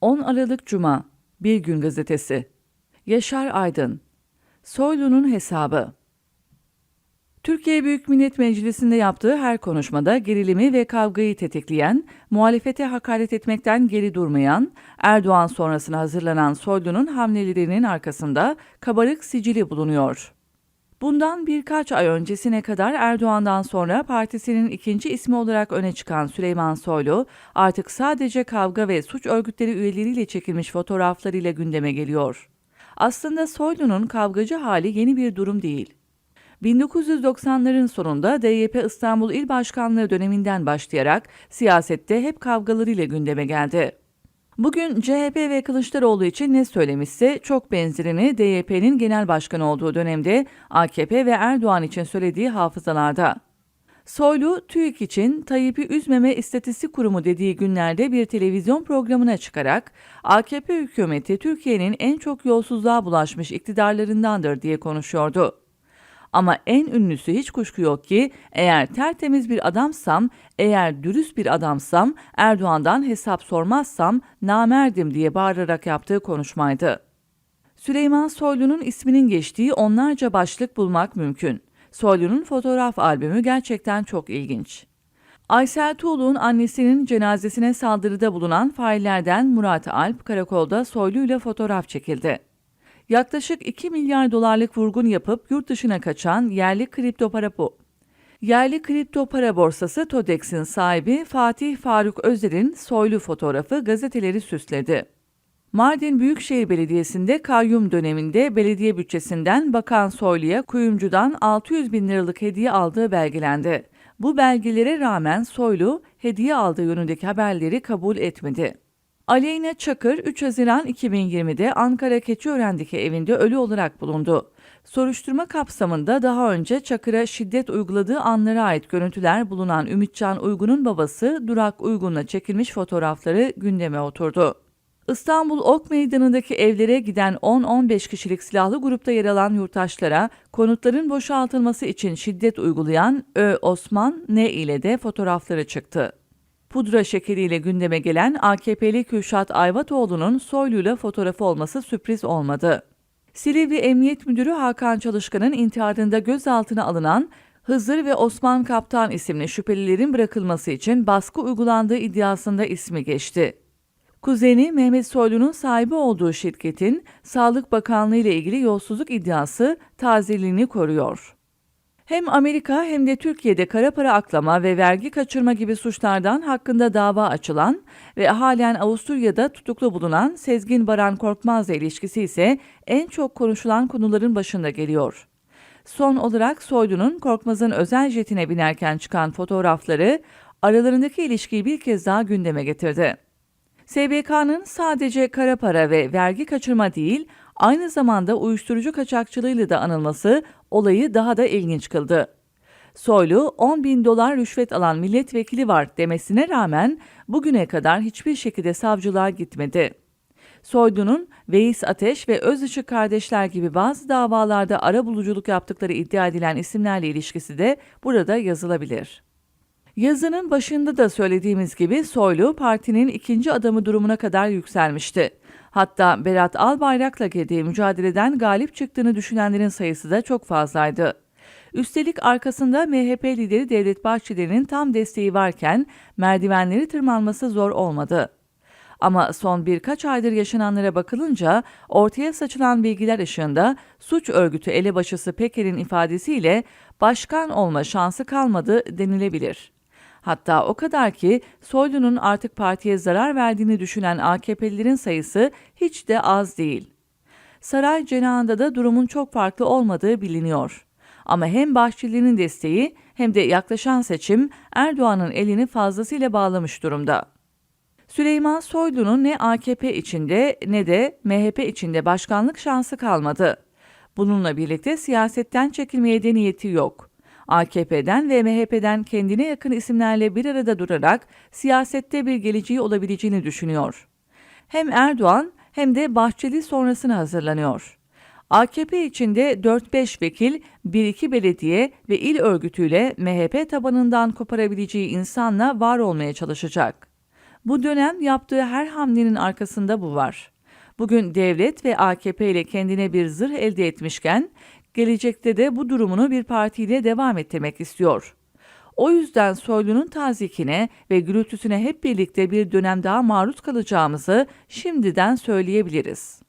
10 Aralık Cuma Bir Gün Gazetesi Yaşar Aydın Soylu'nun hesabı Türkiye Büyük Millet Meclisi'nde yaptığı her konuşmada gerilimi ve kavgayı tetikleyen, muhalefete hakaret etmekten geri durmayan, Erdoğan sonrasına hazırlanan Soylu'nun hamlelerinin arkasında kabarık sicili bulunuyor. Bundan birkaç ay öncesine kadar Erdoğan'dan sonra partisinin ikinci ismi olarak öne çıkan Süleyman Soylu, artık sadece kavga ve suç örgütleri üyeleriyle çekilmiş fotoğraflarıyla gündeme geliyor. Aslında Soylu'nun kavgacı hali yeni bir durum değil. 1990'ların sonunda DYP İstanbul İl Başkanlığı döneminden başlayarak siyasette hep kavgalarıyla gündeme geldi. Bugün CHP ve Kılıçdaroğlu için ne söylemişse çok benzerini DYP'nin genel başkanı olduğu dönemde AKP ve Erdoğan için söylediği hafızalarda. Soylu, TÜİK için Tayyip'i üzmeme istatistik kurumu dediği günlerde bir televizyon programına çıkarak AKP hükümeti Türkiye'nin en çok yolsuzluğa bulaşmış iktidarlarındandır diye konuşuyordu. Ama en ünlüsü hiç kuşku yok ki eğer tertemiz bir adamsam, eğer dürüst bir adamsam, Erdoğan'dan hesap sormazsam namerdim diye bağırarak yaptığı konuşmaydı. Süleyman Soylu'nun isminin geçtiği onlarca başlık bulmak mümkün. Soylu'nun fotoğraf albümü gerçekten çok ilginç. Aysel Tuğlu'nun annesinin cenazesine saldırıda bulunan faillerden Murat Alp karakolda Soylu ile fotoğraf çekildi yaklaşık 2 milyar dolarlık vurgun yapıp yurt dışına kaçan yerli kripto para bu. Yerli kripto para borsası Todex'in sahibi Fatih Faruk Özer'in soylu fotoğrafı gazeteleri süsledi. Mardin Büyükşehir Belediyesi'nde kayyum döneminde belediye bütçesinden Bakan Soylu'ya kuyumcudan 600 bin liralık hediye aldığı belgelendi. Bu belgelere rağmen Soylu hediye aldığı yönündeki haberleri kabul etmedi. Aleyna Çakır 3 Haziran 2020'de Ankara Keçiören'deki evinde ölü olarak bulundu. Soruşturma kapsamında daha önce Çakır'a şiddet uyguladığı anlara ait görüntüler bulunan Ümitcan Uygun'un babası Durak Uygun'la çekilmiş fotoğrafları gündeme oturdu. İstanbul Ok Meydanı'ndaki evlere giden 10-15 kişilik silahlı grupta yer alan yurttaşlara konutların boşaltılması için şiddet uygulayan Ö. Osman N ile de fotoğrafları çıktı. Pudra şekeriyle gündeme gelen AKP'li Kürşat Ayvatoğlu'nun Soylu'yla fotoğrafı olması sürpriz olmadı. Silivri Emniyet Müdürü Hakan Çalışkan'ın intiharında gözaltına alınan Hızır ve Osman Kaptan isimli şüphelilerin bırakılması için baskı uygulandığı iddiasında ismi geçti. Kuzeni Mehmet Soylu'nun sahibi olduğu şirketin Sağlık Bakanlığı ile ilgili yolsuzluk iddiası tazeliğini koruyor. Hem Amerika hem de Türkiye'de kara para aklama ve vergi kaçırma gibi suçlardan hakkında dava açılan ve halen Avusturya'da tutuklu bulunan Sezgin Baran Korkmaz'la ilişkisi ise en çok konuşulan konuların başında geliyor. Son olarak Soylu'nun Korkmaz'ın özel jetine binerken çıkan fotoğrafları aralarındaki ilişkiyi bir kez daha gündeme getirdi. SBK'nın sadece kara para ve vergi kaçırma değil, aynı zamanda uyuşturucu kaçakçılığıyla da anılması olayı daha da ilginç kıldı. Soylu 10 bin dolar rüşvet alan milletvekili var demesine rağmen bugüne kadar hiçbir şekilde savcılığa gitmedi. Soylu'nun Veys Ateş ve Özışık kardeşler gibi bazı davalarda ara buluculuk yaptıkları iddia edilen isimlerle ilişkisi de burada yazılabilir. Yazının başında da söylediğimiz gibi Soylu partinin ikinci adamı durumuna kadar yükselmişti. Hatta Berat Albayrak'la girdiği mücadeleden galip çıktığını düşünenlerin sayısı da çok fazlaydı. Üstelik arkasında MHP lideri Devlet Bahçeli'nin tam desteği varken merdivenleri tırmanması zor olmadı. Ama son birkaç aydır yaşananlara bakılınca ortaya saçılan bilgiler ışığında suç örgütü elebaşısı Peker'in ifadesiyle başkan olma şansı kalmadı denilebilir. Hatta o kadar ki Soylu'nun artık partiye zarar verdiğini düşünen AKP'lilerin sayısı hiç de az değil. Saray cenahında da durumun çok farklı olmadığı biliniyor. Ama hem Bahçeli'nin desteği hem de yaklaşan seçim Erdoğan'ın elini fazlasıyla bağlamış durumda. Süleyman Soylu'nun ne AKP içinde ne de MHP içinde başkanlık şansı kalmadı. Bununla birlikte siyasetten çekilmeye de niyeti yok. AKP'den ve MHP'den kendine yakın isimlerle bir arada durarak siyasette bir geleceği olabileceğini düşünüyor. Hem Erdoğan hem de Bahçeli sonrasına hazırlanıyor. AKP içinde 4-5 vekil, 1-2 belediye ve il örgütüyle MHP tabanından koparabileceği insanla var olmaya çalışacak. Bu dönem yaptığı her hamlenin arkasında bu var. Bugün devlet ve AKP ile kendine bir zırh elde etmişken, gelecekte de bu durumunu bir partiyle devam ettirmek istiyor. O yüzden Soylu'nun tazikine ve gürültüsüne hep birlikte bir dönem daha maruz kalacağımızı şimdiden söyleyebiliriz.